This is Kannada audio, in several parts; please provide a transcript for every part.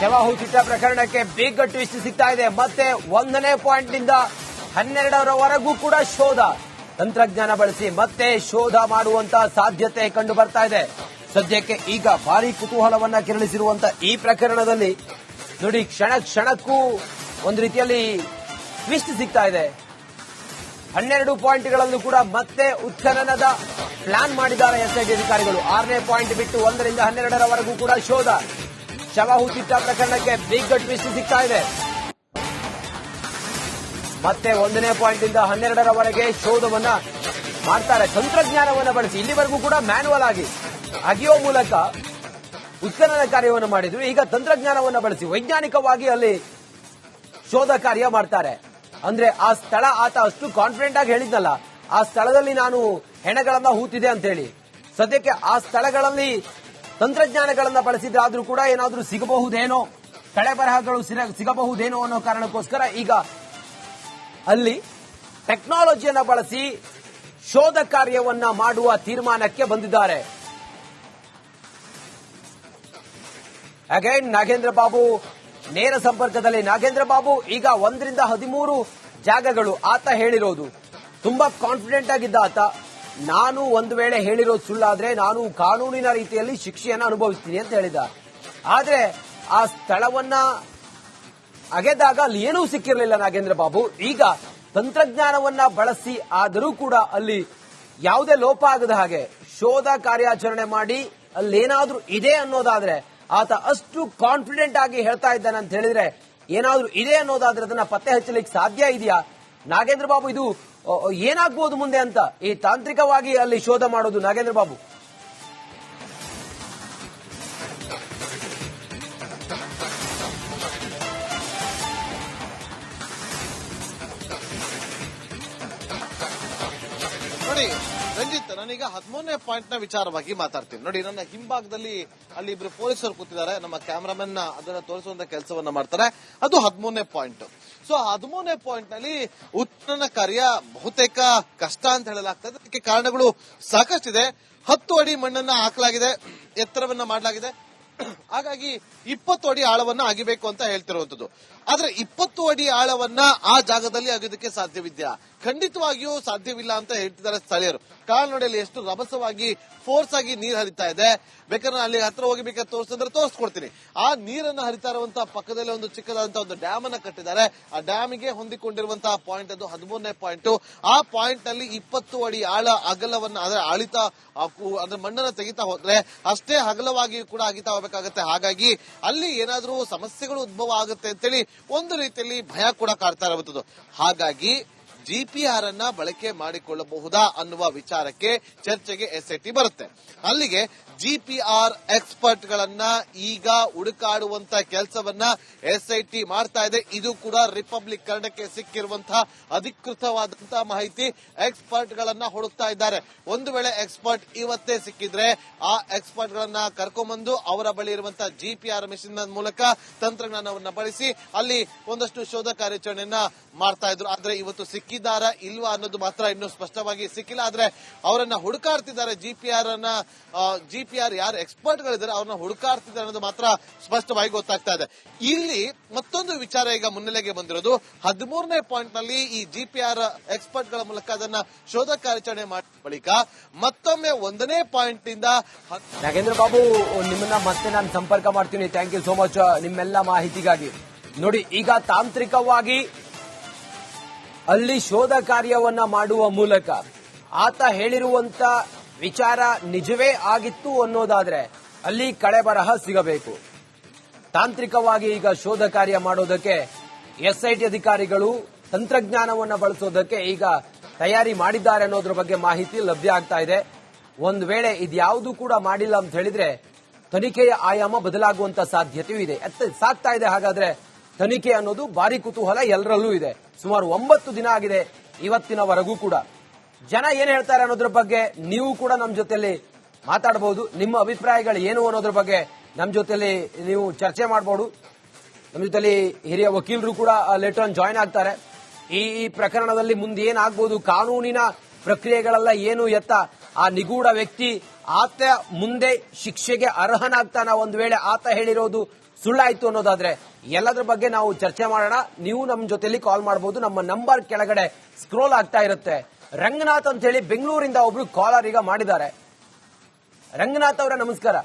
ಶವಹುಚಿತ ಪ್ರಕರಣಕ್ಕೆ ಬಿಗ್ ಟ್ವಿಸ್ಟ್ ಸಿಗ್ತಾ ಇದೆ. ಮತ್ತೆ ಒಂದನೇ ಪಾಯಿಂಟ್ನಿಂದ ಹನ್ನೆರಡರವರೆಗೂ ಕೂಡ ಶೋಧ ತಂತ್ರಜ್ಞಾನ ಬಳಸಿ ಮತ್ತೆ ಶೋಧ ಮಾಡುವಂತ ಸಾಧ್ಯತೆ ಕಂಡು ಬರ್ತಾ ಇದೆ. ಸದ್ಯಕ್ಕೆ ಈಗ ಭಾರಿ ಕುತೂಹಲವನ್ನ ಕೆರಳಿಸಿರುವಂತ ಈ ಪ್ರಕರಣದಲ್ಲಿ ನೋಡಿ, ಕ್ಷಣ ಕ್ಷಣಕ್ಕೂ ಒಂದು ರೀತಿಯಲ್ಲಿ ಟ್ವಿಸ್ಟ್ ಸಿಗ್ತಾ ಇದೆ. ಹನ್ನೆರಡು ಪಾಯಿಂಟ್ಗಳಲ್ಲೂ ಕೂಡ ಮತ್ತೆ ಉತ್ಖನನದ ಪ್ಲಾನ್ ಮಾಡಿದ್ದಾರೆ ಎಸ್ಐಟಿ ಅಧಿಕಾರಿಗಳು. ಆರನೇ ಪಾಯಿಂಟ್ ಬಿಟ್ಟು ಒಂದರಿಂದ ಹನ್ನೆರಡರವರೆಗೂ ಕೂಡ ಶೋಧ. ಶವಹುತಿಟ್ಟ ಪ್ರಕರಣಕ್ಕೆ ಬಿಗ್ ಟ್ವಿಸ್ಟ್ ಸಿಗ್ತಾ ಇದೆ. ಮತ್ತೆ ಒಂದನೇ ಪಾಯಿಂಟ್ ಇಂದ ಹನ್ನೆರಡರವರೆಗೆ ಶೋಧವನ್ನ ಮಾಡ್ತಾರೆ. ತಂತ್ರಜ್ಞಾನವನ್ನ ಬಳಸಿ. ಇಲ್ಲಿವರೆಗೂ ಕೂಡ ಮ್ಯಾನುವಲ್ ಆಗಿ ಅಗಿಯೋ ಮೂಲಕ ಉತ್ಖನನ ಕಾರ್ಯವನ್ನು ಮಾಡಿದ್ರು. ಈಗ ತಂತ್ರಜ್ಞಾನವನ್ನ ಬಳಸಿ, ವೈಜ್ಞಾನಿಕವಾಗಿ ಅಲ್ಲಿ ಶೋಧ ಕಾರ್ಯ ಮಾಡ್ತಾರೆ. ಅಂದ್ರೆ ಆ ಸ್ಥಳ, ಆತ ಅಷ್ಟು ಕಾನ್ಫಿಡೆಂಟ್ ಆಗಿ ಹೇಳಿದ್ನಲ್ಲ, ಆ ಸ್ಥಳದಲ್ಲಿ ನಾನು ಹೆಣಗಳನ್ನ ಹೂತಿದೆ ಅಂತ ಹೇಳಿ. ಸದ್ಯಕ್ಕೆ ಆ ಸ್ಥಳಗಳಲ್ಲಿ ತಂತ್ರಜ್ಞಾನಗಳನ್ನ ಬಳಸಿದ್ರಾದ್ರೂ ಕೂಡ ಏನಾದರೂ ಸಿಗಬಹುದೇನೋ ತಳೆ ಬರಹಗಳು ಸಿಗಬಹುದೇನೋ ಅನ್ನೋ ಕಾರಣಕ್ಕೋಸ್ಕರ ಈಗ ಅಲ್ಲಿ ಟೆಕ್ನಾಲಜಿಯನ್ನು ಬಳಸಿ ಶೋಧ ಕಾರ್ಯವನ್ನ ಮಾಡುವ ತೀರ್ಮಾನಕ್ಕೆ ಬಂದಿದ್ದಾರೆ. ಅಗೈನ್ ನಾಗೇಂದ್ರ ಬಾಬು, ನೇರ ಸಂಪರ್ಕದಲ್ಲಿ. ನಾಗೇಂದ್ರ ಬಾಬು, ಈಗ ಒಂದರಿಂದ ಹದಿಮೂರು ಜಾಗಗಳು ಆತ ಹೇಳಿರೋದು. ತುಂಬಾ ಕಾನ್ಫಿಡೆಂಟ್ ಆಗಿದ್ದ ಆತ. ನಾನು ಒಂದು ವೇಳೆ ಹೇಳಿರೋದು ಸುಳ್ಳಾದ್ರೆ ನಾನು ಕಾನೂನಿನ ರೀತಿಯಲ್ಲಿ ಶಿಕ್ಷೆಯನ್ನು ಅನುಭವಿಸ್ತೀನಿ ಅಂತ ಹೇಳಿದ ಆದ್ರೆ ಆ ಸ್ಥಳವನ್ನ ಅಗೆದಾಗ ಅಲ್ಲಿ ಏನೂ ಸಿಕ್ಕಿರಲಿಲ್ಲ ನಾಗೇಂದ್ರ ಬಾಬು. ಈಗ ತಂತ್ರಜ್ಞಾನವನ್ನ ಬಳಸಿ ಆದರೂ ಕೂಡ ಅಲ್ಲಿ ಯಾವುದೇ ಲೋಪ ಆಗದ ಹಾಗೆ ಶೋಧ ಕಾರ್ಯಾಚರಣೆ ಮಾಡಿ ಅಲ್ಲೇನಾದ್ರೂ ಇದೆ ಅನ್ನೋದಾದ್ರೆ ಆತ ಅಷ್ಟು ಕಾನ್ಫಿಡೆಂಟ್ ಆಗಿ ಹೇಳ್ತಾ ಇದ್ದಾನೆ ಅಂತ ಹೇಳಿದ್ರೆ ಏನಾದ್ರೂ ಇದೆ ಅನ್ನೋದಾದ್ರೆ ಅದನ್ನ ಪತ್ತೆ ಹಚ್ಚಲಿಕ್ಕೆ ಸಾಧ್ಯ ಇದೆಯಾ? ನಾಗೇಂದ್ರ ಬಾಬು, ಇದು ಏನಾಗ್ಬೋದು ಮುಂದೆ ಅಂತ ಈ ತಾಂತ್ರಿಕವಾಗಿ ಅಲ್ಲಿ ಶೋಧ ಮಾಡೋದು ನಾಗೇಂದ್ರ ಬಾಬು. ರಂಜಿತ್ ನಾನೀಗ ಹದಿಮೂರನೇ ಪಾಯಿಂಟ್ನ ವಿಚಾರವಾಗಿ ಮಾತಾಡ್ತೀನಿ. ನೋಡಿ, ನನ್ನ ಹಿಂಭಾಗದಲ್ಲಿ ಅಲ್ಲಿ ಇಬ್ರು ಪೊಲೀಸರು ಕೂತಿದ್ದಾರೆ. ನಮ್ಮ ಕ್ಯಾಮರಾಮನ್ ಅದನ್ನ ತೋರಿಸುವಂತ ಕೆಲಸವನ್ನ ಮಾಡ್ತಾರೆ. ಅದು ಹದಿಮೂರನೇ ಪಾಯಿಂಟ್ ಸೊ ಹದಿಮೂರನೇ ಪಾಯಿಂಟ್ನಲ್ಲಿ ಉತ್ಖನನ ಕಾರ್ಯ ಬಹುತೇಕ ಕಷ್ಟ ಅಂತ ಹೇಳಲಾಗ್ತದೆ. ಅದಕ್ಕೆ ಕಾರಣಗಳು ಸಾಕಷ್ಟಿದೆ. ಹತ್ತು ಅಡಿ ಮಣ್ಣನ್ನ ಹಾಕಲಾಗಿದೆ. ಎತ್ತರವನ್ನ ಮಾಡಲಾಗಿದೆ. ಹಾಗಾಗಿ ಇಪ್ಪತ್ತು ಅಡಿ ಆಳವನ್ನ ಅಗಿಬೇಕು ಅಂತ ಹೇಳ್ತಿರುವಂತದ್ದು. ಆದ್ರೆ ಇಪ್ಪತ್ತು ಅಡಿ ಆಳವನ್ನ ಆ ಜಾಗದಲ್ಲಿ ಅಗಿಯೋದಕ್ಕೆ ಸಾಧ್ಯವಿದ್ಯಾ? ಖಂಡಿತವಾಗಿಯೂ ಸಾಧ್ಯವಿಲ್ಲ ಅಂತ ಹೇಳ್ತಿದ್ದಾರೆ ಸ್ಥಳೀಯರು. ಅಲ್ಲಿ ಎಷ್ಟು ರಭಸವಾಗಿ ಫೋರ್ಸ್ ಆಗಿ ನೀರು ಹರಿತಾ ಇದೆ. ಬೇಕಾದ್ರೆ ಅಲ್ಲಿ ಹತ್ರ ಹೋಗಿ ಬೇಕಾದ್ರೆ ತೋರಿಸಿದ್ರೆ ತೋರಿಸ್ಕೊಡ್ತೀನಿ. ಆ ನೀರನ್ನ ಹರಿತಾ ಇರುವಂತಹ ಪಕ್ಕದಲ್ಲಿ ಒಂದು ಚಿಕ್ಕದಾದಂತಹ ಒಂದು ಡ್ಯಾಮ್ ಅನ್ನ ಕಟ್ಟಿದ್ದಾರೆ. ಆ ಡ್ಯಾಮಿಗೆ ಹೊಂದಿಕೊಂಡಿರುವಂತಹ ಪಾಯಿಂಟ್ ಅದು ಹದಿಮೂರನೇ ಪಾಯಿಂಟ್ ಆ ಪಾಯಿಂಟ್ನಲ್ಲಿ ಇಪ್ಪತ್ತು ಅಡಿ ಆಳ ಅಗಲವನ್ನ, ಅಂದ್ರೆ ಅಳಿತಾ ಅಂದ್ರೆ ಮಣ್ಣನ್ನ ತೆಗಿತಾ ಹೋದ್ರೆ ಅಷ್ಟೇ ಅಗಲವಾಗಿಯೂ ಕೂಡ ಅಗಿತಾ ಹೋಗ್ಬೇಕಾಗತ್ತೆ ಹಾಗಾಗಿ ಅಲ್ಲಿ ಏನಾದ್ರೂ ಸಮಸ್ಯೆಗಳು ಉದ್ಭವ ಆಗುತ್ತೆ ಅಂತೇಳಿ ಒಂದು ರೀತಿಯಲ್ಲಿ ಭಯ ಕೂಡ ಕಾಡ್ತಾ ಇರುವಂತದ್ದು. ಹಾಗಾಗಿ ಜಿಪಿಆರ್ ಅನ್ನ ಬಳಕೆ ಮಾಡಿಕೊಳ್ಳಬಹುದಾ ಅನ್ನುವ ವಿಚಾರಕ್ಕೆ ಚರ್ಚೆಗೆ ಎಸ್ಐಟಿ ಬರುತ್ತೆ. ಅಲ್ಲಿಗೆ ಜಿಪಿಆರ್ ಎಕ್ಸ್ಪರ್ಟ್ ಗಳನ್ನ ಈಗ ಹುಡುಕಾಡುವಂತ ಕೆಲಸವನ್ನ ಎಸ್ಐಟಿ ಮಾಡ್ತಾ ಇದೆ. ಇದು ಕೂಡ ರಿಪಬ್ಲಿಕ್ ಕನ್ನಡಕ್ಕೆ ಸಿಕ್ಕಿರುವಂತಹ ಅಧಿಕೃತವಾದಂತಹ ಮಾಹಿತಿ. ಎಕ್ಸ್ಪರ್ಟ್ ಗಳನ್ನ ಹುಡುಕ್ತಾ ಇದ್ದಾರೆ. ಒಂದು ವೇಳೆ ಎಕ್ಸ್ಪರ್ಟ್ ಇವತ್ತೇ ಸಿಕ್ಕಿದ್ರೆ ಆ ಎಕ್ಸ್ಪರ್ಟ್ ಗಳನ್ನ ಕರ್ಕೊಂಡ್ಬಂದು ಅವರ ಬಳಿ ಇರುವಂತಹ ಜಿಪಿಆರ್ ಮಿಷಿನ್ ಮೂಲಕ ತಂತ್ರಜ್ಞಾನವನ್ನ ಬಳಸಿ ಅಲ್ಲಿ ಒಂದಷ್ಟು ಶೋಧ ಕಾರ್ಯಾಚರಣೆಯನ್ನ ಮಾಡ್ತಾ ಇದ್ರು. ಆದ್ರೆ ಇವತ್ತು ಸಿಕ್ಕಿದ್ದಾರಾ ಇಲ್ವಾ ಅನ್ನೋದು ಮಾತ್ರ ಇನ್ನೂ ಸ್ಪಷ್ಟವಾಗಿ ಸಿಕ್ಕಿಲ್ಲ. ಆದ್ರೆ ಅವರನ್ನ ಹುಡುಕಾಡ್ತಿದ್ದಾರೆ ಜಿಪಿಆರ್ ಅನ್ನ ಜಿಪಿಆರ್ ಯಾರು ಎಕ್ಸ್ಪರ್ಟ್ ಗಳಿದ್ದಾರೆ ಅವ್ರನ್ನ ಹುಡುಕಾಡ್ತಿದ್ದಾರೆ ಅನ್ನೋದು ಮಾತ್ರ ಸ್ಪಷ್ಟವಾಗಿ ಗೊತ್ತಾಗ್ತಾ ಇದೆ. ಇಲ್ಲಿ ಮತ್ತೊಂದು ವಿಚಾರ ಈಗ ಮುನ್ನೆಲೆಗೆ ಬಂದಿರೋದು. ಹದಿಮೂರನೇ ಪಾಯಿಂಟ್ನಲ್ಲಿ ಈ ಜಿಪಿಆರ್ ಎಕ್ಸ್ಪರ್ಟ್ಗಳ ಮೂಲಕ ಅದನ್ನ ಶೋಧ ಕಾರ್ಯಾಚರಣೆ ಮಾಡಿದ ಬಳಿಕ ಮತ್ತೊಮ್ಮೆ ಒಂದನೇ ಪಾಯಿಂಟ್ ಹತ್- ನಾಗೇಂದ್ರ ಬಾಬು, ನಿಮ್ಮನ್ನ ಮತ್ತೆ ನಾನು ಸಂಪರ್ಕ ಮಾಡ್ತೀನಿ. ಥ್ಯಾಂಕ್ ಯು ಸೋ ಮಚ್ ನಿಮ್ಮೆಲ್ಲ ಮಾಹಿತಿಗಾಗಿ. ನೋಡಿ, ಈಗ ತಾಂತ್ರಿಕವಾಗಿ ಅಲ್ಲಿ ಶೋಧ ಕಾರ್ಯವನ್ನ ಮಾಡುವ ಮೂಲಕ ಆತ ಹೇಳಿರುವಂತ ವಿಚಾರ ನಿಜವೇ ಆಗಿತ್ತು ಅನ್ನೋದಾದ್ರೆ ಅಲ್ಲಿ ಕಳೆ ಬರಹ ಸಿಗಬೇಕು. ತಾಂತ್ರಿಕವಾಗಿ ಈಗ ಶೋಧ ಕಾರ್ಯ ಮಾಡೋದಕ್ಕೆ ಎಸ್ಐಟಿ ಅಧಿಕಾರಿಗಳು ತಂತ್ರಜ್ಞಾನವನ್ನು ಬಳಸೋದಕ್ಕೆ ಈಗ ತಯಾರಿ ಮಾಡಿದ್ದಾರೆ ಅನ್ನೋದ್ರ ಬಗ್ಗೆ ಮಾಹಿತಿ ಲಭ್ಯ ಆಗ್ತಾ ಇದೆ. ಒಂದು ವೇಳೆ ಇದ್ಯಾವುದು ಕೂಡ ಮಾಡಿಲ್ಲ ಅಂತ ಹೇಳಿದ್ರೆ ತನಿಖೆಯ ಆಯಾಮ ಬದಲಾಗುವಂತ ಸಾಧ್ಯತೆಯೂ ಇದೆ. ಸಾಕ್ತಾ ಇದೆ. ಹಾಗಾದ್ರೆ ತನಿಖೆ ಅನ್ನೋದು ಭಾರಿ ಕುತೂಹಲ ಎಲ್ಲರಲ್ಲೂ ಇದೆ. ಸುಮಾರು ಒಂಬತ್ತು ದಿನ ಆಗಿದೆ ಇವತ್ತಿನವರೆಗೂ ಕೂಡ. ಜನ ಏನ್ ಹೇಳ್ತಾರೆ ಅನ್ನೋದ್ರ ಬಗ್ಗೆ ನೀವು ಕೂಡ ನಮ್ಮ ಜೊತೆಲಿ ಮಾತಾಡಬಹುದು ನಿಮ್ಮ ಅಭಿಪ್ರಾಯಗಳು ಏನು ಅನ್ನೋದ್ರ ಬಗ್ಗೆ ನಮ್ಮ ಜೊತೆಲಿ ನೀವು ಚರ್ಚೆ ಮಾಡಬಹುದು ನಮ್ಮ ಜೊತೆಲಿ ಹಿರಿಯ ವಕೀಲರು ಕೂಡ ಲೇಟರ್ ಆನ್ ಜಾಯ್ನ್ ಆಗ್ತಾರೆ. ಈ ಈ ಪ್ರಕರಣದಲ್ಲಿ ಮುಂದೆ ಏನಾಗಬಹುದು ಕಾನೂನಿನ ಪ್ರಕ್ರಿಯೆಗಳೆಲ್ಲ ಏನು ಎತ್ತ? ಆ ನಿಗೂಢ ವ್ಯಕ್ತಿ ಆತ ಮುಂದೆ ಶಿಕ್ಷೆಗೆ ಅರ್ಹನಾಗ್ತಾನ? ಒಂದು ವೇಳೆ ಆತ ಹೇಳಿರೋದು ಸುಳ್ಳಾಯ್ತು ಅನ್ನೋದಾದ್ರೆ ಎಲ್ಲದ್ರ ಬಗ್ಗೆ ನಾವು ಚರ್ಚೆ ಮಾಡೋಣ. ನೀವು ನಮ್ಮ ಜೊತೆಲಿ ಕಾಲ್ ಮಾಡಬಹುದು ನಮ್ಮ ನಂಬರ್ ಕೆಳಗಡೆ ಸ್ಕ್ರೋಲ್ ಆಗ್ತಾ ಇರುತ್ತೆ. ರಂಗನಾಥ್ ಅಂತ ಹೇಳಿ ಬೆಂಗಳೂರಿಂದ ಒಬ್ರು ಕಾಲರ್ ಈಗ ಮಾಡಿದ್ದಾರೆ. ರಂಗನಾಥ್ ಅವರೇ ನಮಸ್ಕಾರ.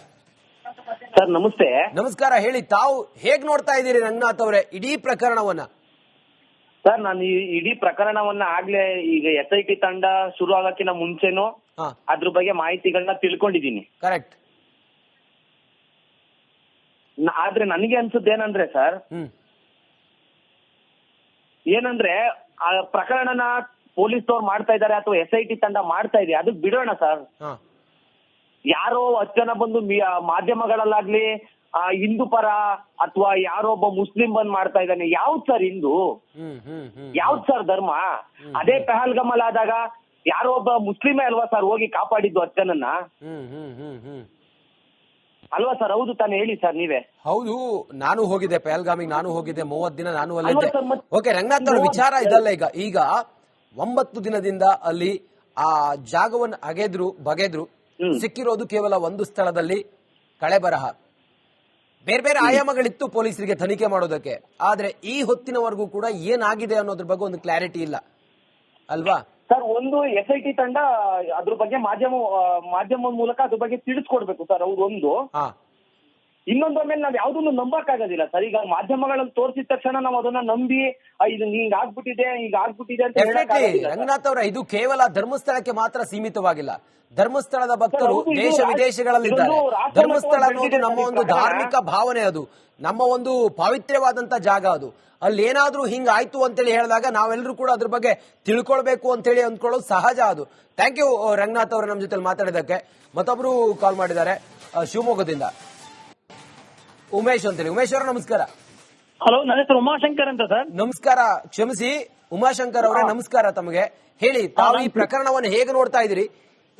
ಸರ್ ನಮಸ್ತೆ. ನಮಸ್ಕಾರ ಹೇಳಿ ತಾವು ಹೇಗ್ ನೋಡ್ತಾ ಇದ್ದೀರಿ ರಂಗನಾಥ್ ಅವರೇ ಇಡೀ ಪ್ರಕರಣವನ್ನ? ಸರ್ ನಾನು ಈ ಇಡೀ ಪ್ರಕರಣವನ್ನ ಆಗ್ಲೇ ಈಗ ಎಸ್ ಐ ಟಿ ತಂಡ ಶುರು ಆಗಕ್ಕಿಂತ ಮುಂಚೆನೂ ಅದ್ರ ಬಗ್ಗೆ ಮಾಹಿತಿಗಳನ್ನ ತಿಳ್ಕೊಂಡಿದೀನಿ ಕರೆಕ್ಟ್ ಆದ್ರೆ ನನಗೆ ಅನ್ಸುತ್ತೇನಂದ್ರೆ ಸರ್ ಏನಂದ್ರೆ ಆ ಪ್ರಕರಣನ ಪೊಲೀಸ್ನವ್ರು ಮಾಡ್ತಾ ಇದ್ದಾರೆ ಅಥವಾ ಎಸ್ ಐ ಟಿ ತಂಡ ಮಾಡ್ತಾ ಇದೆ ಅದಕ್ಕೆ ಬಿಡೋಣ ಸರ್. ಯಾರೋ ಹತ್ತು ಜನ ಬಂದು ಮಾಧ್ಯಮಗಳಲ್ಲಾಗ್ಲಿ ಆ ಹಿಂದೂ ಪರ ಅಥವಾ ಯಾರೋ ಒಬ್ಬ ಮುಸ್ಲಿಂ ಬಂದ್ ಮಾಡ್ತಾ ಇದ್ದಾನೆ ಯಾವ್ದು ಸರ್ ಹಿಂದೂ? ಯಾವ್ದ್ ಸರ್ ಧರ್ಮ? ಅದೇ ಪೆಹಲ್ಗಮಲ್ ಆದಾಗ ಯಾರೋ ಒಬ್ಬ ಮುಸ್ಲಿಮೇ ಅಲ್ವಾ ಸರ್ ಹೋಗಿ ಕಾಪಾಡಿದ್ದು ಹತ್ತು ಜನನ್ನ? ಅಲ್ವಾ ಸರ್? ಹೌದು ತಾನೇ ಹೇಳಿ ಸರ್ ನೀವೇ. ಹೌದು ನಾನು ಹೋಗಿದ್ದೆ ಪೆಹಲ್ಗಾಮಿಗೆ ನಾನು ಹೋಗಿದ್ದೆ ಮೂವತ್ತು ದಿನ ನಾನು ಅಲ್ಲಿದ್ದೆ. ಅಲ್ವಾ ಓಕೆ ರಂಗನಾಥ್ ಅವ್ರ ವಿಚಾರ ಇದಲ್ಲ ಈಗ. ಈಗ ಒಂಬತ್ತು ದಿನದಿಂದ ಅಲ್ಲಿ ಆ ಜಾಗವನ್ನು ಅಗೆದ್ರು ಬಗೆದ್ರು ಹ್ಮ್. ಸಿಕ್ಕಿರೋದು ಕೇವಲ ಒಂದು ಸ್ಥಳದಲ್ಲಿ ಕಳೆಬರಹ ಬೇರೆ ಬೇರೆ ಆಯಾಮಗಳಿತ್ತು ಪೊಲೀಸರಿಗೆ ತನಿಖೆ ಮಾಡೋದಕ್ಕೆ. ಆದ್ರೆ ಈ ಹೊತ್ತಿನವರೆಗೂ ಕೂಡ ಏನಾಗಿದೆ ಅನ್ನೋದ್ರ ಬಗ್ಗೆ ಒಂದು ಕ್ಲಾರಿಟಿ ಇಲ್ಲ. ಅಲ್ವಾ? ಸರ್, ಒಂದು ಎಸ್ ಐ ಟಿ ತಂಡ ಅದ್ರ ಬಗ್ಗೆ ಮಾಧ್ಯಮ ಮಾಧ್ಯಮದ ಮೂಲಕ ಅದ್ರ ಬಗ್ಗೆ ತಿಳಿಸ್ಕೊಡ್ಬೇಕು ಸರ್, ಅವ್ರು ಒಂದು ಮೇಲೆ ಇನ್ನೊಂದು ಆಮೇಲೆ ನಾವ್ ಯಾವ್ದನ್ನು ನಂಬಕ್ ಆಗೋದಿಲ್ಲ ಸರ್ ಈಗ ಮಾಧ್ಯಮಗಳಲ್ಲಿ ತೋರಿಸಿದ ತಕ್ಷಣ ನಾವು ಅದನ್ನ ನಂಬಿ ಇದು ಹಿಂಗ್ ಆಗ್ಬಿಟ್ಟಿದೆ ಈಗ ಆಗ್ಬಿಟ್ಟಿದೆ ಅಂತ ರಂಗನಾಥ್ ಅವರ ಇದು ಕೇವಲ ಧರ್ಮಸ್ಥಳಕ್ಕೆ ಮಾತ್ರ ಸೀಮಿತವಾಗಿಲ್ಲ. ಧರ್ಮಸ್ಥಳದ ಭಕ್ತರು ದೇಶ ವಿದೇಶಗಳಲ್ಲಿ ವಿದೇಶಗಳಲ್ಲಿದ್ದಾರೆ. ಧರ್ಮಸ್ಥಳ ಅನ್ನೋದು ನಮ್ಮ ಒಂದು ಧಾರ್ಮಿಕ ಭಾವನೆ ಅದು. ನಮ್ಮ ಒಂದು ಪಾವಿತ್ರ್ಯವಾದಂತ ಜಾಗ ಅದು. ಅಲ್ಲಿ ಏನಾದ್ರೂ ಹಿಂಗ್ ಆಯ್ತು ಅಂತೇಳಿ ಹೇಳಿದಾಗ ನಾವೆಲ್ಲರೂ ಕೂಡ ಅದ್ರ ಬಗ್ಗೆ ತಿಳ್ಕೊಳ್ಬೇಕು ಅಂತೇಳಿ ಅಂದ್ಕೊಳ್ಳೋದು ಸಹಜ ಅದು. ಥ್ಯಾಂಕ್ ಯು ರಂಗನಾಥ್ ಅವರು ನಮ್ಮ ಜೊತೆ ಮಾತಾಡಿದಕ್ಕೆ ಮತ್ತೊಬ್ರು ಕಾಲ್ ಮಾಡಿದ್ದಾರೆ. ಶಿವಮೊಗ್ಗದಿಂದ. ಉಮೇಶ್ ಅಂತೇಳಿ. ಉಮೇಶ್ ಅವರ ನಮಸ್ಕಾರ. ಹಲೋ ನನ್ನ ಹೆಸರು ಉಮಾಶಂಕರ್ ಅಂತ ಸರ್. ನಮಸ್ಕಾರ. ಕ್ಷಮಿಸಿ ಉಮಾಶಂಕರ್ ಅವರೇ ನಮಸ್ಕಾರ ತಮಗೆ. ಹೇಳಿ ತಾವು ಈ ಪ್ರಕರಣವನ್ನು ಹೇಗೆ ನೋಡ್ತಾ ಇದ್ದೀರಿ?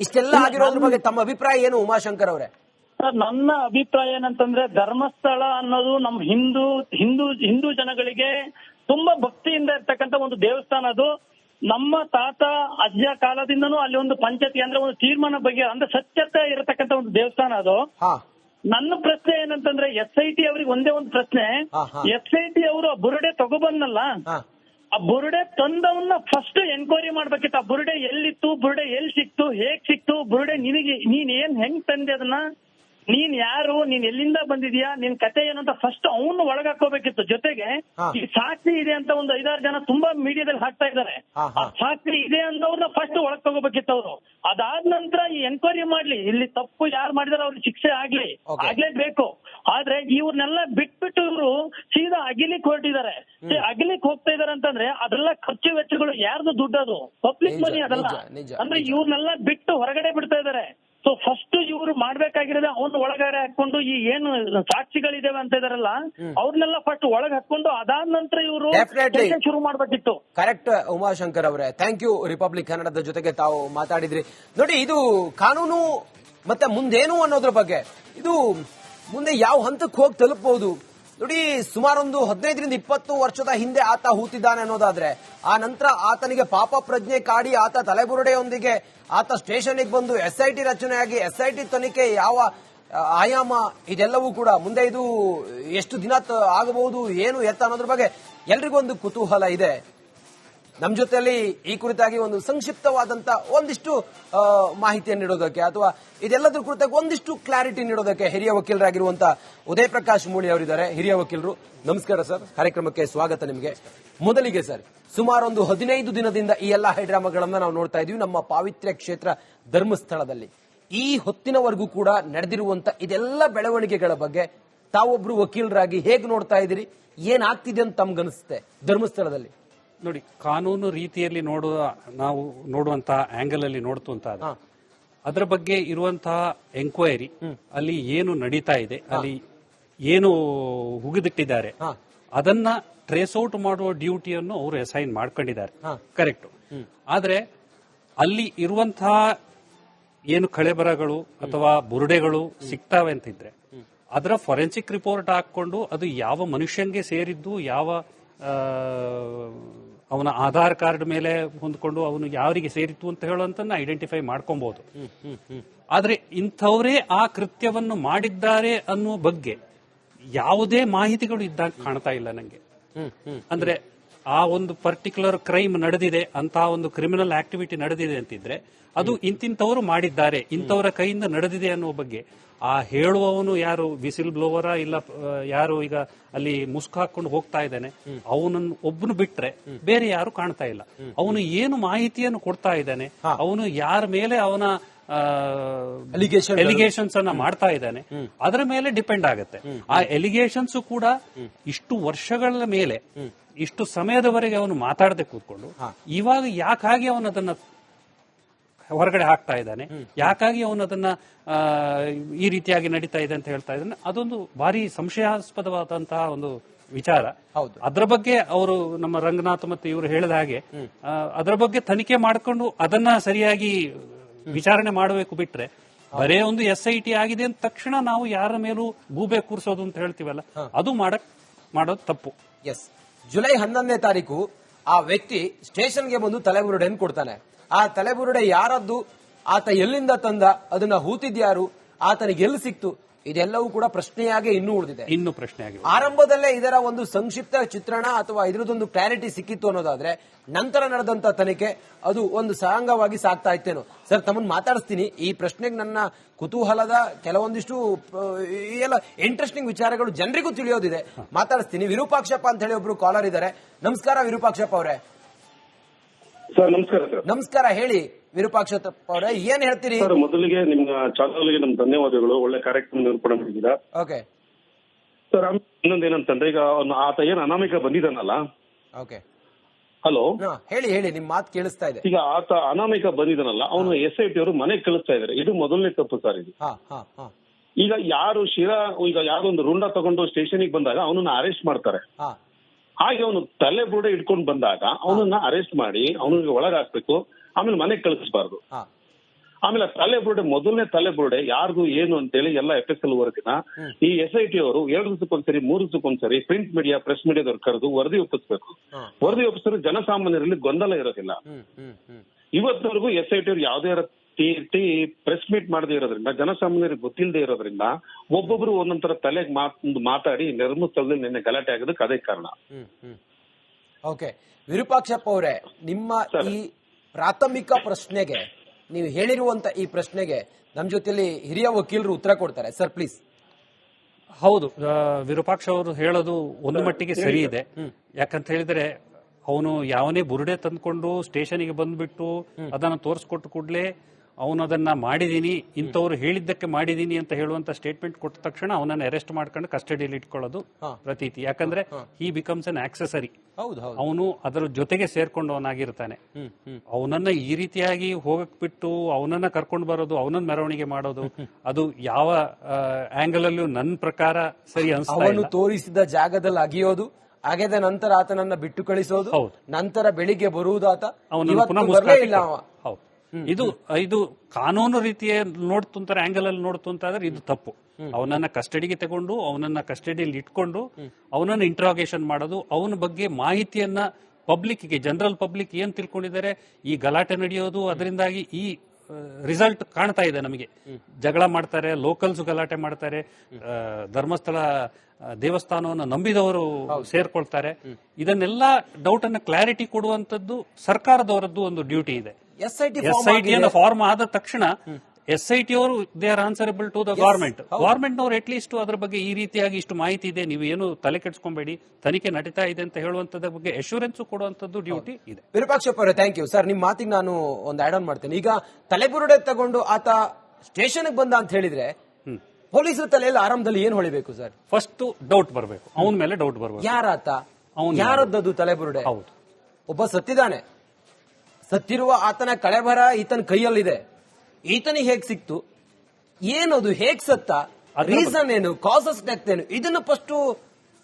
ಇಷ್ಟೆಲ್ಲ ಆಗಿರೋದ್ರ ಬಗ್ಗೆ ತಮ್ಮ ಅಭಿಪ್ರಾಯ ಏನು ಉಮಾಶಂಕರ್ ಅವರೇ? ಸರ್ ನನ್ನ ಅಭಿಪ್ರಾಯ ಏನಂತಂದ್ರೆ ಧರ್ಮಸ್ಥಳ ಅನ್ನೋದು ನಮ್ಮ ಹಿಂದೂ ಹಿಂದೂ ಹಿಂದೂ ಜನಗಳಿಗೆ ತುಂಬಾ ಭಕ್ತಿಯಿಂದ ಇರ್ತಕ್ಕಂತ ಒಂದು ದೇವಸ್ಥಾನ ಅದು. ನಮ್ಮ ತಾತ ಅಜ್ಜ ಕಾಲದಿಂದನೂ ಅಲ್ಲಿ ಒಂದು ಪಂಚಾಯತಿ ಅಂದ್ರೆ ಒಂದು ತೀರ್ಮಾನ ಬಗ್ಗೆ ಅಂದ್ರೆ ಸತ್ಯತೆ ಇರತಕ್ಕಂತ ಒಂದು ದೇವಸ್ಥಾನ ಅದು. ಹಾ. ನನ್ನ ಪ್ರಶ್ನೆ ಏನಂತಂದ್ರೆ ಎಸ್ ಐ ಟಿ ಅವ್ರಿಗೆ ಒಂದೇ ಒಂದು ಪ್ರಶ್ನೆ. ಎಸ್ ಐ ಟಿ ಅವರು ಆ ಬುರುಡೆ ತಗೊಬಂದಲ್ಲ ಆ ಬುರುಡೆ ತಂದವನ್ನ ಫಸ್ಟ್ ಎನ್ಕ್ವೈರಿ ಮಾಡ್ಬೇಕಿತ್ತು. ಆ ಬುರುಡೆ ಎಲ್ಲಿತ್ತು? ಬುರುಡೆ ಎಲ್ಲಿ ಸಿಕ್ತು? ಹೇಗ್ ಸಿಕ್ತು? ಬುರುಡೆ ನಿನಗೆ ನೀನ್ ಏನ್ ಹೆಂಗ್ ತಂದೆ ಅದನ್ನ? ನೀನ್ ಯಾರು? ನೀನ್ ಎಲ್ಲಿಂದ ಬಂದಿದ್ಯಾ? ನಿನ್ ಕತೆ ಏನಂತ ಅಂತ ಫಸ್ಟ್ ಅವನು ಒಳಗಾಕೋಬೇಕಿತ್ತು ಜೊತೆಗೆ ಈ ಸಾಕ್ಷಿ ಇದೆ ಅಂತ ಒಂದು ಐದಾರು ಜನ ತುಂಬಾ ಮೀಡಿಯಾದಲ್ಲಿ ಹಾಕ್ತಾ ಇದ್ದಾರೆ. ಸಾಕ್ಷಿ ಇದೆ ಅನ್ನೋರ್ನ ಫಸ್ಟ್ ಒಳಗ್ ತಗೋಬೇಕಿತ್ತು ಅವರು. ಅದಾದ ನಂತರ ಈ ಎನ್ಕ್ವೈರಿ ಮಾಡ್ಲಿ. ಇಲ್ಲಿ ತಪ್ಪು ಯಾರು ಮಾಡಿದಾರೆ ಅವ್ರಿಗೆ ಶಿಕ್ಷೆ ಆಗ್ಲಿ. ಆಗ್ಲೇಬೇಕು. ಆದ್ರೆ ಇವ್ರನ್ನೆಲ್ಲ ಬಿಟ್ಬಿಟ್ಟು ಇವರು ಸೀದಾ ಅಗಿಲಿಕ್ ಹೊರಟಿದ್ದಾರೆ. ಅಗಿಲಿಕ್ ಹೋಗ್ತಾ ಇದಾರೆ ಅಂತಂದ್ರೆ ಅದೆಲ್ಲ ಖರ್ಚು ವೆಚ್ಚಗಳು ಯಾರ್ದು ದುಡ್ಡು ಅದು ಪಬ್ಲಿಕ್ ಮನಿ ಅದಲ್ಲ. ಅಂದ್ರೆ. ಇವ್ರನ್ನೆಲ್ಲ ಬಿಟ್ಟು ಹೊರಗಡೆ ಬಿಡ್ತಾ ಇದಾರೆ ಸೊ ಫಸ್ಟ್ ಇವರು ಮಾಡ್ಬೇಕಾಗಿರೋದೇ ಅವ್ನ ಒಳಗಡೆ ಹಾಕೊಂಡು ಈ ಏನು ಸಾಕ್ಷಿಗಳಿದಾವೆ ಅಂತ ಇದಾರಲ್ಲ ಅವ್ರನ್ನೆಲ್ಲ ಫಸ್ಟ್ ಒಳಗ್ ಹಾಕೊಂಡು ಅದಾದ ನಂತರ ಇವರು. ಶುರು ಮಾಡ್ಬೇಕಿತ್ತು. ಕರೆಕ್ಟ್ ಉಮಾಶಂಕರ್ ಅವರೇ. ಥ್ಯಾಂಕ್ ಯು ರಿಪಬ್ಲಿಕ್ ಕನ್ನಡದ ಜೊತೆಗೆ ತಾವು ಮಾತಾಡಿದ್ರಿ. ನೋಡಿ ಇದು ಕಾನೂನು ಮತ್ತೆ ಮುಂದೇನು ಅನ್ನೋದ್ರ ಬಗ್ಗೆ? ಇದು ಮುಂದೆ ಯಾವ ಹಂತಕ್ಕೆ ಹೋಗಿ ತಲುಪಬಹುದು ನೋಡಿ, ಸುಮಾರೊಂದು ಹದಿನೈದರಿಂದ ಇಪ್ಪತ್ತು ವರ್ಷದ ಹಿಂದೆ ಆತ ಹೂತಿದ್ದಾನೆ ಅನ್ನೋದಾದ್ರೆ, ಆ ನಂತರ ಆತನಿಗೆ ಪಾಪ ಪ್ರಜ್ಞೆ ಕಾಡಿ ಆತ ತಲೆಬುರುಡೆಯೊಂದಿಗೆ ಆತ ಸ್ಟೇಷನ್ಗೆ ಬಂದು ಎಸ್ ಐ ಟಿ ರಚನೆಯಾಗಿ ಎಸ್ ಐ ಟಿ ತನಿಖೆ ಯಾವ ಆಯಾಮ ಇದೆಲ್ಲವೂ ಕೂಡ ಮುಂದೆ ಇದು ಎಷ್ಟು ದಿನ ಆಗಬಹುದು, ಏನು ಎತ್ತ ಅನ್ನೋದ್ರ ಬಗ್ಗೆ ಎಲ್ರಿಗೂ ಒಂದು ಕುತೂಹಲ ಇದೆ. ನಮ್ಮ ಜೊತೆಯಲ್ಲಿ ಈ ಕುರಿತಾಗಿ ಒಂದು ಸಂಕ್ಷಿಪ್ತವಾದಂತ ಒಂದಿಷ್ಟು ಮಾಹಿತಿಯನ್ನು ನೀಡೋದಕ್ಕೆ ಅಥವಾ ಇದೆಲ್ಲದ್ರ ಕುರಿತಾಗಿ ಒಂದಿಷ್ಟು ಕ್ಲಾರಿಟಿ ನೀಡೋದಕ್ಕೆ ಹಿರಿಯ ವಕೀಲರಾಗಿರುವಂತ ಉದಯ ಪ್ರಕಾಶ್ ಮೂಳಿ ಅವರಿದ್ದಾರೆ. ಹಿರಿಯ ವಕೀಲರು, ನಮಸ್ಕಾರ ಸರ್. ಕಾರ್ಯಕ್ರಮಕ್ಕೆ ಸ್ವಾಗತ ನಿಮಗೆ. ಮೊದಲಿಗೆ ಸರ್ ಸುಮಾರು ಒಂದು ಹದಿನೈದು ದಿನದಿಂದ ಈ ಎಲ್ಲ ಹೈಡ್ರಾಮಾಗಳನ್ನ ನಾವು ನೋಡ್ತಾ ಇದೀವಿ. ನಮ್ಮ ಪಾವಿತ್ರ್ಯ ಕ್ಷೇತ್ರ ಧರ್ಮಸ್ಥಳದಲ್ಲಿ. ಈ ಹೊತ್ತಿನವರೆಗೂ ಕೂಡ ನಡೆದಿರುವಂತ ಇದೆಲ್ಲ ಬೆಳವಣಿಗೆಗಳ ಬಗ್ಗೆ ತಾವೊಬ್ರು ವಕೀಲರಾಗಿ ಹೇಗೆ ನೋಡ್ತಾ ಇದ್ದೀರಿ? ಏನಾಗ್ತಿದೆ ಅಂತ ತಮ್ಗನ್ಸುತ್ತೆ ಧರ್ಮಸ್ಥಳದಲ್ಲಿ? ನೋಡಿ ಕಾನೂನು ರೀತಿಯಲ್ಲಿ ನೋಡುವ ನಾವು ನೋಡುವಂತಹ ಆಂಗಲ್ ಅಲ್ಲಿ ನೋಡ್ತು ಅಂತ ಅದರ ಬಗ್ಗೆ ಇರುವಂತಹ ಎಂಕ್ವೈರಿ ಅಲ್ಲಿ ಏನು ನಡೀತಾ ಇದೆ ಅಲ್ಲಿ ಏನು ಹುಗಿದಿಟ್ಟಿದ್ದಾರೆ ಅದನ್ನ ಟ್ರೇಸ್ ಔಟ್ ಮಾಡುವ ಡ್ಯೂಟಿಯನ್ನು ಅವರು ಅಸೈನ್ ಮಾಡ್ಕೊಂಡಿದ್ದಾರೆ. ಕರೆಕ್ಟ್ ಆದ್ರೆ ಅಲ್ಲಿ ಇರುವಂತಹ ಏನು ಕಳೆಬರಗಳು ಅಥವಾ ಬುರುಡೆಗಳು ಸಿಗ್ತಾವೆ ಅಂತಿದ್ರೆ ಅದರ ಫೊರೆನ್ಸಿಕ್ ರಿಪೋರ್ಟ್ ಹಾಕೊಂಡು ಅದು ಯಾವ ಮನುಷ್ಯನ್ಗೆ ಸೇರಿದ್ದು ಯಾವ ಅವನ ಆಧಾರ್ ಕಾರ್ಡ್ ಮೇಲೆ ಹೊಂದ್ಕೊಂಡು ಅವನು ಯಾರಿಗೆ ಸೇರಿತ್ತು ಅಂತ ಹೇಳುವಂತ ಐಡೆಂಟಿಫೈ ಮಾಡ್ಕೊಬಹುದು ಆದ್ರೆ ಇಂಥವರೇ ಆ ಕೃತ್ಯವನ್ನು ಮಾಡಿದ್ದಾರೆ ಅನ್ನುವ ಬಗ್ಗೆ ಯಾವುದೇ ಮಾಹಿತಿಗಳು ಇದ್ದಾಗ ಕಾಣ್ತಾ ಇಲ್ಲ ನಂಗೆ. ಅಂದ್ರೆ ಆ ಒಂದು ಪರ್ಟಿಕ್ಯುಲರ್ ಕ್ರೈಮ್ ನಡೆದಿದೆ ಅಂತ ಒಂದು ಕ್ರಿಮಿನಲ್ ಆಕ್ಟಿವಿಟಿ ನಡೆದಿದೆ ಅಂತಿದ್ರೆ ಅದು ಇಂತಿಂತವರು ಮಾಡಿದ್ದಾರೆ ಇಂಥವರ ಕೈಯಿಂದ ನಡೆದಿದೆ ಅನ್ನೋ ಬಗ್ಗೆ. ಆ ಹೇಳುವವನು ಯಾರು ವಿಸಿಲ್ ಬ್ಲೋವರ ಇಲ್ಲ ಯಾರು ಈಗ ಅಲ್ಲಿ ಮುಸ್ಕು ಹಾಕೊಂಡು ಹೋಗ್ತಾ ಇದ್ದಾನೆ ಅವನನ್ನು ಒಬ್ಬನು ಬಿಟ್ರೆ ಬೇರೆ ಯಾರು ಕಾಣ್ತಾ ಇಲ್ಲ. ಅವನು ಏನು ಮಾಹಿತಿಯನ್ನು ಕೊಡ್ತಾ ಇದ್ದಾನೆ ಅವನು ಯಾರ ಮೇಲೆ ಅವನ. ಎಲಿಗೇಷನ್ಸ್ ಅನ್ನ ಮಾಡ್ತಾ ಇದ್ದಾನೆ. ಅದರ ಮೇಲೆ ಡಿಪೆಂಡ್ ಆಗುತ್ತೆ. ಆ ಎಲಿಗೇಷನ್ಸ್ ಕೂಡ ಇಷ್ಟು ವರ್ಷಗಳ ಮೇಲೆ ಇಷ್ಟು ಸಮಯದವರೆಗೆ ಅವನು ಮಾತಾಡದೆ ಕೂತ್ಕೊಂಡು ಇವಾಗ ಯಾಕಾಗಿ ಅವನು ಅದನ್ನ ಹೊರಗಡೆ ಹಾಕ್ತಾ ಇದ್ದಾನೆ? ಯಾಕಾಗಿ ಅವನು ಅದನ್ನ ಈ ರೀತಿಯಾಗಿ ನಡೀತಾ ಇದೆ ಅಂತ ಹೇಳ್ತಾ ಇದ್ದಾನೆ? ಅದೊಂದು ಭಾರಿ ಸಂಶಯಾಸ್ಪದವಾದಂತಹ ಒಂದು ವಿಚಾರ. ಹೌದು. ಅದರ ಬಗ್ಗೆ ಅವರು ನಮ್ಮ ರಂಗನಾಥ್ ಮತ್ತೆ ಇವರು ಹೇಳಿದ ಹಾಗೆ ಅದರ ಬಗ್ಗೆ ತನಿಖೆ ಮಾಡಿಕೊಂಡು ಅದನ್ನ ಸರಿಯಾಗಿ ವಿಚಾರಣೆ ಮಾಡಬೇಕು ಬಿಟ್ರೆ ಬರೇ ಒಂದು ಎಸ್ ಐ ಟಿ ಆಗಿದೆ ಅಂದ ತಕ್ಷಣ ನಾವು ಯಾರ ಮೇಲೂ ಗೂಬೆ ಕೂರಿಸೋದು ಅಂತ ಹೇಳ್ತೀವಲ್ಲ ಅದು ಮಾಡಕ್ ಮಾಡೋದು ತಪ್ಪು. ಎಸ್ ಜುಲೈ ಹನ್ನೊಂದನೇ ತಾರೀಕು ಆ ವ್ಯಕ್ತಿ ಸ್ಟೇಷನ್ಗೆ ಬಂದು ತಲೆಬುರುಡೆಯನ್ನು ಕೊಡ್ತಾನೆ. ಆ ತಲೆಬುರುಡೆ ಯಾರದ್ದು? ಆತ ಎಲ್ಲಿಂದ ತಂದ? ಅದನ್ನ ಹೂತಿದ್ಯಾರು ಆತನಿಗೆ ಎಲ್ಲಿ ಸಿಕ್ತು? ಇದೆಲ್ಲವೂ ಕೂಡ ಪ್ರಶ್ನೆಯಾಗಿ ಇನ್ನೂ ಉಳಿದಿದೆ. ಇನ್ನು ಪ್ರಶ್ನೆ ಆಗಿದೆ ಆರಂಭದಲ್ಲೇ ಇದರ ಒಂದು ಸಂಕ್ಷಿಪ್ತ ಚಿತ್ರಣ ಅಥವಾ ಇದರದೊಂದು ಕ್ಲಾರಿಟಿ ಸಿಕ್ಕಿತ್ತು ಅನ್ನೋದಾದ್ರೆ ನಂತರ ನಡೆದಂತ ತನಿಖೆ ಅದು ಒಂದು ಸಾಂಗವಾಗಿ ಸಾಗ್ತಾ ಇತ್ತೇನೋ. ಸರ್ ತಮ್ಮನ್ನ ಮಾತಾಡಿಸ್ತೀನಿ. ಈ ಪ್ರಶ್ನೆಗೆ ನನ್ನ ಕುತೂಹಲದ ಕೆಲವೊಂದಿಷ್ಟು ಎಲ್ಲ ಇಂಟ್ರೆಸ್ಟಿಂಗ್ ವಿಚಾರಗಳು ಜನರಿಗೂ ತಿಳಿಯೋದಿದೆ. ಮಾತಾಡಿಸ್ತೀನಿ. ವಿರೂಪಾಕ್ಷಪ್ಪ ಅಂತ ಹೇಳಿ ಒಬ್ರು ಕಾಲರ್ ಇದ್ದಾರೆ. ನಮಸ್ಕಾರ ವಿರೂಪಾಕ್ಷಪ್ಪ ಅವರೇ. ಸರ್ ನಮಸ್ಕಾರ ಸರ್. ನಮಸ್ಕಾರ ಹೇಳಿ. ವಿರೂಪಾಕ್ಷ ಅವರೇ ಏನ್ ಹೇಳ್ತೀರಿ? ಸರ್ ಮೊದಲಿಗೆ ನಿಮ್ಮ ಚಾನಲ್ಗೆ ನಮ್ಮ ಧನ್ಯವಾದಗಳು. ಒಳ್ಳೆ ಕಾರ್ಯಕ್ರಮ ನಿರೂಪಣೆ ಮಾಡಿದ್ದೀರಾ? ಓಕೆ. ಸರ್ ಆಮೇಲೆ ಇನ್ನೊಂದು ಏನಂತಂದ್ರೆ ಈಗ ಅವ್ನು ಆತ ಏನ್ ಅನಾಮಿಕ ಬಂದಿದ್ದಾನಲ್ಲ? ಓಕೆ. ಹಲೋ? ಹೇಳಿ ಹೇಳಿ ನಿಮ್ ಮಾತು ಕೇಳಿಸ್ತಾ ಇದೆ. ಈಗ ಆತ ಅನಾಮಿಕ ಬಂದಿದ್ದಾನಲ್ಲ ಅವನು ಎಸ್ ಐ ಟಿ ಅವರು ಮನೆಗೆ ಕಳಿಸ್ತಾ ಇದಾರೆ. ಇದು ಮೊದಲನೇ ತಪ್ಪು ಸರ್ ಇದು. ಹಾ ಹಾ ಹಾ. ಈಗ ಯಾರು ಶಿರಾ ಈಗ ಯಾರೊಂದು ಒಂದು ರುಂಡ ತಗೊಂಡು ಸ್ಟೇಷನ್ಗೆ ಬಂದಾಗ ಅವನನ್ನ ಅರೆಸ್ಟ್ ಮಾಡ್ತಾರೆ. ಹಾ. ಹಾಗೆ ಅವನು ತಲೆ ಬುರುಡೆ ಇಟ್ಕೊಂಡು ಬಂದಾಗ ಅವನನ್ನ ಅರೆಸ್ಟ್ ಮಾಡಿ ಅವನಿಗೆ ಒಳಗಾಕ್ಬೇಕು ಆಮೇಲೆ ಮನೆಗೆ ಕಳಿಸಬಾರ್ದು. ಆಮೇಲೆ ತಲೆ ಬುರುಡೆ ಮೊದಲನೇ ತಲೆ ಬುರುಡೆ ಯಾರ್ದು ಏನು ಅಂತೇಳಿ ಎಲ್ಲ ಎಫ್ ಎಸ್ ಎಲ್ ವರದಿನ ಈ ಎಸ್ ಐ ಟಿ ಅವರು ಎರಡು ದಿವಸಕ್ಕೊಂದ್ಸರಿ ಮೂರು ದಿವಸಕ್ಕೊಂದ್ಸರಿ ಪ್ರಿಂಟ್ ಮೀಡಿಯಾ ಪ್ರೆಸ್ ಮೀಡಿಯಾದವ್ರು ಕರೆದು ವರದಿ ಒಪ್ಪಿಸ್ಬೇಕು. ವರದಿ ಒಪ್ಪಿಸಿದ್ರೆ ಜನಸಾಮಾನ್ಯರಲ್ಲಿ ಗೊಂದಲ ಇರೋದಿಲ್ಲ. ಇವತ್ತವರೆಗೂ ಎಸ್ ಐ ಟಿ ಅವರು ಯಾವುದೇ ರೀತಿ ಪ್ರೆಸ್ ಮೀಟ್ ಮಾಡದೇ ಇರೋದ್ರಿಂದ ಜನಸಾಮಾನ್ಯರಿಗೆ ಗೊತ್ತಿಲ್ಲದೆ ಇರೋದ್ರಿಂದ ಒಬ್ಬೊಬ್ರು ಒಂದೊಂದರ ತಲೆಗೆ ಮಾತು ಮಾತಾಡಿ ನಿರ್ಮಸ್ಥಳದಲ್ಲಿ ನಿನ್ನೆ ಗಲಾಟೆ ಆಗೋದಕ್ಕೆ ಅದೇ ಕಾರಣ. ಹ್ಮ್ ಹ್ಮ್. ಓಕೆ ವಿರೂಪಾಕ್ಷಪ್ಪ ಅವರೇ ನಿಮ್ಮ ಈ ಪ್ರಾಥಮಿಕ ಪ್ರಶ್ನೆಗೆ ನೀವು ಹೇಳಿರುವಂತ ಈ ಪ್ರಶ್ನೆಗೆ ನಮ್ಮ ಜೊತೆಯಲ್ಲಿ ಹಿರಿಯ ವಕೀಲರು ಉತ್ತರ ಕೊಡ್ತಾರೆ. ಸರ್ ಪ್ಲೀಸ್ ಹೌದು ವಿರೂಪಾಕ್ಷ ಅವರು ಹೇಳೋದು ಒಂದು ಮಟ್ಟಿಗೆ ಸರಿ ಇದೆ. ಯಾಕಂತ ಹೇಳಿದ್ರೆ ಅವನು ಯಾವನೇ ಬುರುಡೆ ತಂದ್ಕೊಂಡು ಸ್ಟೇಷನ್ಗೆ ಬಂದ್ಬಿಟ್ಟು ಅದನ್ನ ತೋರಿಸ್ಕೊಟ್ಟು ಕೂಡಲೇ ಅವನು ಅದನ್ನ ಮಾಡಿದೀನಿ ಇಂಥವ್ರು ಹೇಳಿದ್ದಕ್ಕೆ ಮಾಡಿದೀನಿ ಅಂತ ಹೇಳುವಂತ ಸ್ಟೇಟ್ಮೆಂಟ್ ಕೊಟ್ಟ ತಕ್ಷಣ ಅವನನ್ನ ಅರೆಸ್ಟ್ ಮಾಡ್ಕೊಂಡು ಕಸ್ಟಡಿಯಲ್ಲಿ ಇಟ್ಕೊಳ್ಳೋದು ಪ್ರತೀತಿ. ಯಾಕಂದ್ರೆ ಈ ಬಿಕಮ್ಸ್ ಅನ್ ಆಕ್ಸೆಸರಿ ಅವನು ಅದರ ಜೊತೆಗೆ ಸೇರ್ಕೊಂಡವನಾಗಿರ್ತಾನೆ. ಅವನನ್ನ ಈ ರೀತಿಯಾಗಿ ಹೋಗಕ್ ಬಿಟ್ಟು ಅವನನ್ನ ಕರ್ಕೊಂಡು ಬರೋದು ಅವನನ್ನ ಮೆರವಣಿಗೆ ಮಾಡೋದು ಅದು ಯಾವ ಆಂಗಲ್ ಅಲ್ಲೂ ನನ್ನ ಪ್ರಕಾರ ಸರಿ ಅವನು ತೋರಿಸಿದ ಜಾಗದಲ್ಲಿ ಅಗಿಯೋದು ಅಗೆದ ನಂತರ ಆತನನ್ನ ಬಿಟ್ಟು ಕಳಿಸೋದು. ನಂತರ ಬೆಳಿಗ್ಗೆ ಬರುವುದು ಆತ. ಬರಲೇ ಇಲ್ಲ ಹೌದು. ಇದು ಇದು ಕಾನೂನು ರೀತಿಯ ನೋಡ್ತು ಅಂತಾರೆ ಆಂಗಲ್ ಅಲ್ಲಿ ನೋಡ್ತು ಅಂತ ಆದ್ರೆ ಇದು ತಪ್ಪು. ಅವನನ್ನ ಕಸ್ಟಡಿಗೆ ತಗೊಂಡು ಅವನನ್ನ ಕಸ್ಟಡಿಯಲ್ಲಿ ಇಟ್ಕೊಂಡು ಅವನನ್ನ ಇಂಟ್ರಾಗೇಷನ್ ಮಾಡೋದು ಅವನ ಬಗ್ಗೆ ಮಾಹಿತಿಯನ್ನ ಪಬ್ಲಿಕ್ಗೆ ಜನರಲ್ ಪಬ್ಲಿಕ್ ಏನ್ ತಿಳ್ಕೊಂಡಿದ್ದಾರೆ ಈ ಗಲಾಟೆ ನಡೆಯೋದು ಅದರಿಂದಾಗಿ ಈ ರಿಸಲ್ಟ್ ಕಾಣ್ತಾ ಇದೆ ನಮಗೆ. ಜಗಳ ಮಾಡ್ತಾರೆ ಲೋಕಲ್ಸ್ ಗಲಾಟೆ ಮಾಡ್ತಾರೆ ಧರ್ಮಸ್ಥಳ ದೇವಸ್ಥಾನವನ್ನು ನಂಬಿದವರು ಸೇರ್ಕೊಳ್ತಾರೆ. ಇದನ್ನೆಲ್ಲ ಡೌಟ್ ಅನ್ನ ಕ್ಲಾರಿಟಿ ಕೊಡುವಂತದ್ದು ಸರ್ಕಾರದವರದ್ದು ಒಂದು ಡ್ಯೂಟಿ ಇದೆ. S I T S I form ಆದ ತಕ್ಷಣ ಎಸ್ ಐ ಟಿ ಅವರು they are answerable to the government government ನವರು ಅಟ್ ಲೀಸ್ಟ್ ಅದ್ರ ಬಗ್ಗೆ ಈ ರೀತಿಯಾಗಿ ಇಷ್ಟು ಮಾಹಿತಿ ಇದೆ. ನೀವು ಏನು ತಲೆ ಕೆಡಿಸ್ಕೊಬೇಡಿ. ತನಿಖೆ ನಡೀತಾ ಇದೆ ಅಂತ ಹೇಳುವಂತದ ಬಗ್ಗೆ ಅಶ್ಯೂರೆನ್ಸ್ ಕೊಡುವಂತದ್ದು ಡ್ಯೂಟಿ ಇದೆ. ವಿರೂಪಾಕ್ಷಪ್ಪ ಅವರೇ ಥ್ಯಾಂಕ್ ಯು ಸರ್ ನಿಮ್ಮ ಮಾತಿಗೆ ನಾನು ಒಂದು ಆಡ್ ಆನ್ ಮಾಡ್ತೇನೆ. ಈಗ ತಲೆಬುರುಡೆ ತಗೊಂಡು ಆತ ಸ್ಟೇಷನ್ಗೆ ಬಂದ ಅಂತ ಹೇಳಿದ್ರೆ ಪೊಲೀಸರ ತಲೆಯಲ್ಲಿ ಆರಂಭದಲ್ಲಿ ಏನ್ ಹೊಳಿಬೇಕು ಸರ್ ಫಸ್ಟ್ ಡೌಟ್ ಬರಬೇಕು. ಅವನ ಮೇಲೆ ಡೌಟ್ ಬರಬೇಕು. ಯಾರಾತ? ಅವನು ಯಾರದ್ದದು ತಲೆಬುರುಡೆ? ಹೌದು. ಒಬ್ಬ ಸತ್ತಿದ್ದಾನೆ. ಸತ್ತಿರುವ ಆತನ ಕಳೆಬರ ಈತನ ಕೈಯಲ್ಲಿದೆ. ಈತನಿಗೆ ಹೇಗ್ ಸಿಕ್ತು? ಏನದು ಹೇಗ್ ಸತ್ತ? ರೀಸನ್ ಏನು? ಕಾಸಸ್ ಡೆತ್ ಏನು? ಇದನ್ನ ಫಸ್ಟ್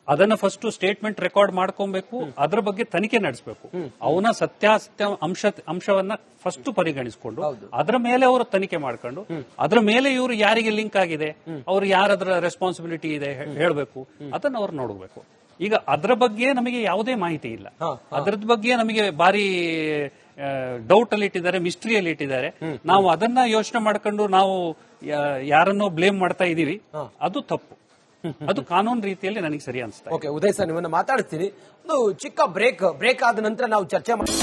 ಅದನ್ನ ಫಸ್ಟ್ ಸ್ಟೇಟ್ಮೆಂಟ್ ರೆಕಾರ್ಡ್ ಮಾಡ್ಕೊಬೇಕು. ಅದ್ರ ಬಗ್ಗೆ ತನಿಖೆ ನಡೆಸಬೇಕು. ಅವನ ಸತ್ಯಾಸತ್ಯ ಅಂಶ ಅಂಶವನ್ನ ಫಸ್ಟ್ ಪರಿಗಣಿಸಿಕೊಂಡು ಅದರ ಮೇಲೆ ಅವರು ತನಿಖೆ ಮಾಡ್ಕೊಂಡು ಅದರ ಮೇಲೆ ಇವರು ಯಾರಿಗೆ ಲಿಂಕ್ ಆಗಿದೆ? ಅವ್ರು ಯಾರದ್ರ ರೆಸ್ಪಾನ್ಸಿಬಿಲಿಟಿ ಇದೆ ಹೇಳಬೇಕು. ಹೇಳ್ಬೇಕು ಅದನ್ನ ಅವ್ರು ನೋಡಬೇಕು. ಈಗ ಅದ್ರ ಬಗ್ಗೆ ನಮಗೆ ಯಾವುದೇ ಮಾಹಿತಿ ಇಲ್ಲ. ಅದ್ರದ ಬಗ್ಗೆ ನಮಗೆ ಬಾರಿ ಡೌಟ್ ಅಲ್ಲಿ ಇಟ್ಟಿದ್ದಾರೆ ಮಿಸ್ಟ್ರಿಯಲ್ಲಿ ಇಟ್ಟಿದ್ದಾರೆ. ನಾವು ಅದನ್ನ ಯೋಚನೆ ಮಾಡ್ಕೊಂಡು ನಾವು ಯಾರನ್ನೋ ಬ್ಲೇಮ್ ಮಾಡ್ತಾ ಇದೀವಿ. ಅದು ತಪ್ಪು. ಅದು ಕಾನೂನು ರೀತಿಯಲ್ಲಿ ನನಗೆ ಸರಿ ಅನ್ಸುತ್ತೆ ಓಕೆ ಉದಯ್ ಸರ್ ನಿಮ್ಮನ್ನ ಮಾತಾಡ್ತೀನಿ. ಒಂದು ಚಿಕ್ಕ ಬ್ರೇಕ್ ಬ್ರೇಕ್ ಆದ ನಂತರ ನಾವು ಚರ್ಚೆ ಮಾಡಿ